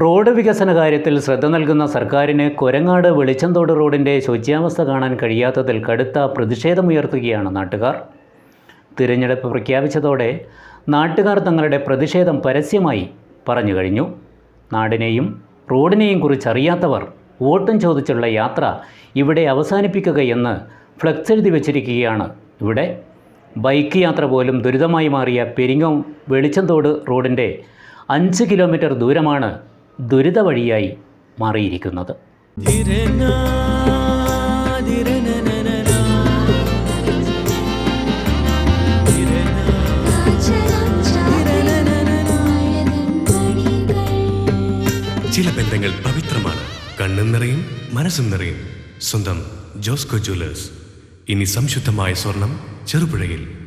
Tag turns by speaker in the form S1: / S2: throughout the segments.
S1: Road വികസന കാര്യത്തിൽ ശ്രദ്ധ നൽകുന്ന സർക്കാരിന് കൊരങ്ങാട് വെളിച്ചന്തോട് റോഡിന്റെ ശുചിയാവസ്ഥ കാണാൻ കഴിയാത്തതിൽ കടുത്ത പ്രതിഷേധമുയർത്തുകയാണ് നാട്ടുകാർ. തിരഞ്ഞെടുപ്പ് പ്രഖ്യാപിച്ചതോടെ നാട്ടുകാർ തങ്ങളുടെ പ്രതിഷേധം പരസ്യമായി പറഞ്ഞു കഴിഞ്ഞു. നാടിനെയും റോഡിനെയും കുറിച്ചറിയാത്തവർ വോട്ടും ചോദിച്ചുള്ള യാത്ര ഇവിടെ അവസാനിപ്പിക്കുകയെന്ന് ഫ്ലക്സ് എഴുതി വച്ചിരിക്കുകയാണ് ഇവിടെ. ബൈക്ക് യാത്ര പോലും ദുരിതമായി മാറിയ പെരിങ്ങോം വെളിച്ചന്തോട് റോഡിന്റെ അഞ്ച് കിലോമീറ്റർ ദൂരമാണ് ദുരിത വഴിയായി മാറിയിരിക്കുന്നത്.
S2: ചില ബന്ധങ്ങൾ പവിത്രമാണ്. കണ്ണും നിറയും മനസ്സും നിറയും. സ്വന്തം ജോസ്കോ ജ്വല്ലേഴ്സ്. ഇനി സംശുദ്ധമായ സ്വർണം ചെറുപുഴയിൽ.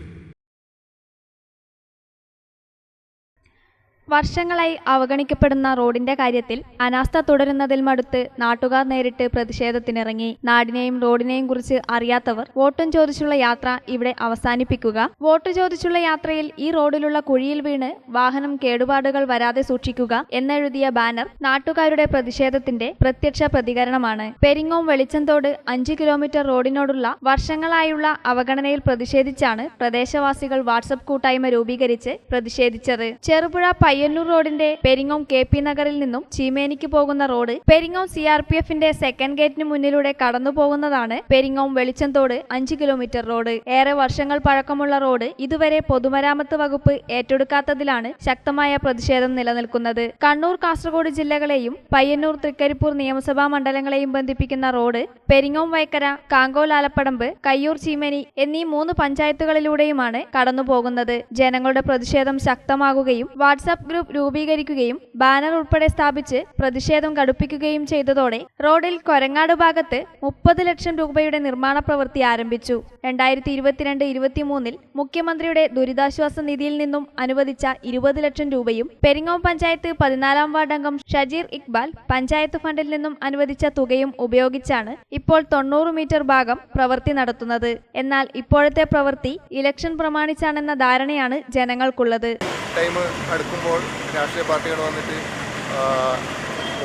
S3: വർഷങ്ങളായി അവഗണിക്കപ്പെടുന്ന റോഡിന്റെ കാര്യത്തിൽ അനാസ്ഥ തുടരുന്നതിൽ മടുത്ത് നാട്ടുകാർ നേരിട്ട് പ്രതിഷേധത്തിനിറങ്ങി. നാടിനെയും റോഡിനെയും കുറിച്ച് അറിയാത്തവർ വോട്ടും ചോദിച്ചുള്ള യാത്ര ഇവിടെ അവസാനിപ്പിക്കുക. വോട്ട് ചോദിച്ചുള്ള യാത്രയിൽ ഈ റോഡിലുള്ള കുഴിയിൽ വീണ് വാഹനം കേടുപാടുകൾ വരാതെ സൂക്ഷിക്കുക എന്നെഴുതിയ ബാനർ നാട്ടുകാരുടെ പ്രതിഷേധത്തിന്റെ പ്രത്യക്ഷ പ്രതികരണമാണ്. പെരിങ്ങോം വെളിച്ചന്തോട് അഞ്ച് കിലോമീറ്റർ റോഡിനോടുള്ള വർഷങ്ങളായുള്ള അവഗണനയിൽ പ്രതിഷേധിച്ചാണ് പ്രദേശവാസികൾ വാട്സപ്പ് കൂട്ടായ്മ രൂപീകരിച്ച് പ്രതിഷേധിച്ചത്. ചെറുപുഴ പയ്യന്നൂർ റോഡിന്റെ പെരിങ്ങോം കെ പി നഗറിൽ നിന്നും ചീമേനിക്ക് പോകുന്ന road Peringome C R P എഫിന്റെ സെക്കൻഡ് ഗേറ്റിന് മുന്നിലൂടെ കടന്നു പോകുന്നതാണ് പെരിങ്ങോം വെളിച്ചന്തോട് അഞ്ച് കിലോമീറ്റർ റോഡ് ഏറെ വർഷങ്ങൾ പഴക്കമുള്ള റോഡ് ഇതുവരെ പൊതുമരാമത്ത് വകുപ്പ് ഏറ്റെടുക്കാത്തതിലാണ് ശക്തമായ പ്രതിഷേധം നിലനിൽക്കുന്നത്. കണ്ണൂർ കാസർഗോഡ് ജില്ലകളെയും പയ്യന്നൂർ തൃക്കരിപ്പൂർ നിയമസഭാ മണ്ഡലങ്ങളെയും ബന്ധിപ്പിക്കുന്ന റോഡ് പെരിങ്ങോം വൈക്കര കാങ്കോൽ ആലപ്പടമ്പ് കയ്യൂർ ചീമേനി എന്നീ മൂന്ന് പഞ്ചായത്തുകളിലൂടെയുമാണ് കടന്നുപോകുന്നത്. ജനങ്ങളുടെ പ്രതിഷേധം ശക്തമാകുകയും വാട്സാപ്പ് ഗ്രൂപ്പ് രൂപീകരിക്കുകയും ബാനർ ഉൾപ്പെടെ സ്ഥാപിച്ച് പ്രതിഷേധം കടുപ്പിക്കുകയും ചെയ്തതോടെ റോഡിൽ കൊരങ്ങാട് ഭാഗത്ത് മുപ്പത് ലക്ഷം രൂപയുടെ നിർമ്മാണ പ്രവൃത്തി ആരംഭിച്ചു. രണ്ടായിരത്തി ഇരുപത്തിരണ്ട് ഇരുപത്തിമൂന്നിൽ മുഖ്യമന്ത്രിയുടെ ദുരിതാശ്വാസ നിധിയിൽ നിന്നും അനുവദിച്ച ഇരുപത് ലക്ഷം രൂപയും പെരിങ്ങോം പഞ്ചായത്ത് പതിനാലാം വാർഡ് അംഗം ഷജീർ ഇക്ബാൽ പഞ്ചായത്ത് ഫണ്ടിൽ നിന്നും അനുവദിച്ച തുകയും ഉപയോഗിച്ചാണ് ഇപ്പോൾ തൊണ്ണൂറ് മീറ്റർ ഭാഗം പ്രവൃത്തി നടത്തുന്നത്. എന്നാൽ ഇപ്പോഴത്തെ പ്രവൃത്തി ഇലക്ഷൻ പ്രമാണിച്ചാണെന്ന ധാരണയാണ് ജനങ്ങൾക്കുള്ളത്.
S4: ടൈം അടുക്കുമ്പോൾ രാഷ്ട്രീയ പാർട്ടികൾ വന്നിട്ട്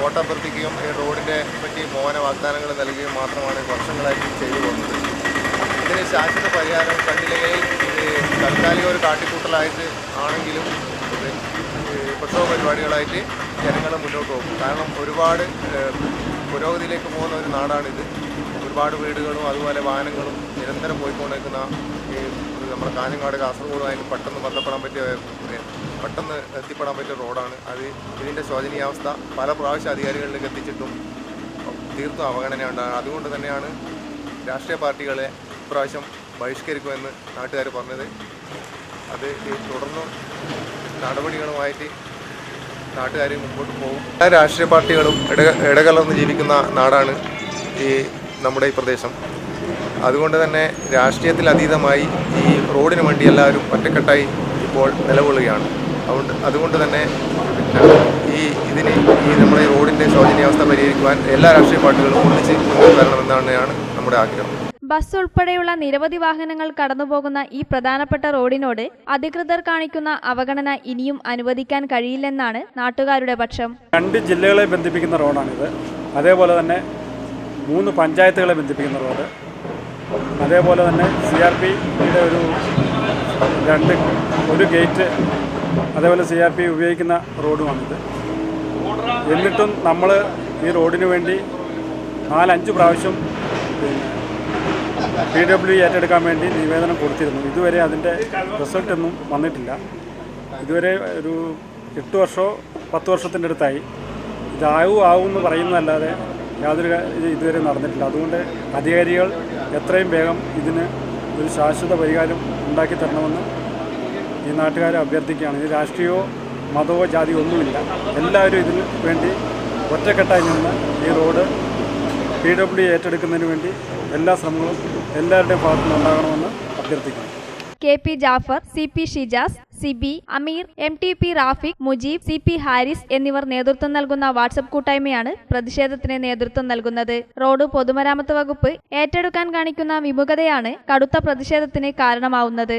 S4: വോട്ടഭ്യർത്ഥിക്കുകയും വോട്ട് ഈ റോഡിനെ പറ്റി മോഹന വാഗ്ദാനങ്ങൾ നൽകുകയും മാത്രമാണ് വർഷങ്ങളായിട്ട് ചെയ്തു പോകുന്നത്. ഇതിന് ശാശ്വത പരിഹാരം കണ്ടില്ലെങ്കിൽ ഇത് താൽക്കാലിക ഒരു കാട്ടിക്കൂട്ടലായിട്ട് ആണെങ്കിലും പ്രസവ പരിപാടികളായിട്ട് ജനങ്ങൾ മുന്നോട്ട് പോകും. കാരണം ഒരുപാട് പുരോഗതിയിലേക്ക് പോകുന്ന ഒരു നാടാണിത്. ഒരുപാട് വീടുകളും അതുപോലെ വാഹനങ്ങളും നിരന്തരം പോയിക്കൊണ്ടിരിക്കുന്ന നമ്മുടെ കാഞ്ഞങ്ങാട് കാസർഗോഡുമായിട്ട് പെട്ടെന്ന് ബന്ധപ്പെടാൻ പറ്റിയ പെട്ടെന്ന് എത്തിപ്പെടാൻ പറ്റിയ റോഡാണ്. അത് ഇതിന്റെ ശോചനീയാവസ്ഥ പല പ്രാവശ്യം അധികാരികളിലേക്ക് എത്തിച്ചിട്ടും തീർത്തും അവഗണന ഉണ്ടാകും അതുകൊണ്ട് തന്നെയാണ് രാഷ്ട്രീയ പാർട്ടികളെ ഇപ്രാവശ്യം ബഹിഷ്കരിക്കുമെന്ന് നാട്ടുകാർ പറഞ്ഞത്. അത് തുടർന്നും നടപടികളുമായിട്ട് നാട്ടുകാർ മുമ്പോട്ട് പോകും. എല്ലാ രാഷ്ട്രീയ പാർട്ടികളും ഇട ഇടകലർന്ന് ജീവിക്കുന്ന നാടാണ് ഈ നമ്മുടെ ഈ പ്രദേശം. അതുകൊണ്ട് തന്നെ രാഷ്ട്രീയത്തിൽ അതീതമായി ഈ റോഡിന് വേണ്ടി എല്ലാവരും ഒറ്റക്കെട്ടായി ഇപ്പോൾ നിലകൊള്ളുകയാണ്. അതുകൊണ്ട് അതുകൊണ്ട് തന്നെ ഈ ഇതിന് ഈ നമ്മുടെ റോഡിന്റെ റോഡിന്റെ ശോചനീയാവസ്ഥ പരിഹരിക്കുവാൻ എല്ലാ രാഷ്ട്രീയ പാർട്ടികളും ഒന്നിച്ച് മുന്നോട്ട് വരണമെന്നാണ് നമ്മുടെ ആഗ്രഹം.
S3: ബസ് ഉൾപ്പെടെയുള്ള നിരവധി വാഹനങ്ങൾ കടന്നുപോകുന്ന ഈ പ്രധാനപ്പെട്ട റോഡിനോട് അധികൃതർ കാണിക്കുന്ന അവഗണന ഇനിയും അനുവദിക്കാൻ കഴിയില്ലെന്നാണ് നാട്ടുകാരുടെ പക്ഷം.
S5: രണ്ട് ജില്ലകളെ ബന്ധിപ്പിക്കുന്ന റോഡാണിത്. അതേപോലെ തന്നെ മൂന്ന് പഞ്ചായത്തുകളെ ബന്ധിപ്പിക്കുന്ന റോഡ്. അതേപോലെ തന്നെ സി ആർ പിയുടെ ഒരു രണ്ട് ഒരു ഗേറ്റ് അതേപോലെ സി ആർ പി ഉപയോഗിക്കുന്ന റോഡുമാണിത് എന്നിട്ടും നമ്മൾ ഈ റോഡിന് വേണ്ടി നാലഞ്ച് പ്രാവശ്യം പി ഡബ്ല്യു ഏറ്റെടുക്കാൻ വേണ്ടി നിവേദനം കൊടുത്തിരുന്നു. ഇതുവരെ അതിന്റെ റിസൾട്ടൊന്നും വന്നിട്ടില്ല. ഇതുവരെ ഒരു എട്ട് വർഷമോ പത്ത് വർഷത്തിന്റെ അടുത്തായി. ഇതാവും ആവും എന്ന് പറയുന്നതല്ലാതെ യാതൊരു ഇത് ഇതുവരെ നടന്നിട്ടില്ല. അതുകൊണ്ട് അധികാരികൾ എത്രയും വേഗം ഇതിന് ഒരു ശാശ്വത പരിഹാരം ഉണ്ടാക്കി തരണമെന്ന് ഈ നാട്ടുകാരെ അഭ്യർത്ഥിക്കുകയാണ്. ഇത് രാഷ്ട്രീയമോ മതമോ ജാതിയോ ഒന്നുമില്ല. എല്ലാവരും ഇതിന് വേണ്ടി ഒറ്റക്കെട്ടായി നിന്ന് ഈ റോഡ് പി ഡബ്ല്യു ഏറ്റെടുക്കുന്നതിന് വേണ്ടി എല്ലാ ശ്രമങ്ങളും എല്ലാവരുടെയും ഭാഗത്തു ഉണ്ടാകണമെന്ന് അഭ്യർത്ഥിക്കുന്നു.
S3: K P Jafar C P Shijas CB Ameer M T P Rafeeq Mujeeb C P Haris എന്നിവർ നേതൃത്വം നൽകുന്ന വാട്സപ്പ് കൂട്ടായ്മയാണ് പ്രതിഷേധത്തിന് നേതൃത്വം നൽകുന്നത്. റോഡ് പൊതുമരാമത്ത് വകുപ്പ് ഏറ്റെടുക്കാൻ കാണിക്കുന്ന വിമുഖതയാണ് കടുത്ത പ്രതിഷേധത്തിന് കാരണമാവുന്നത്.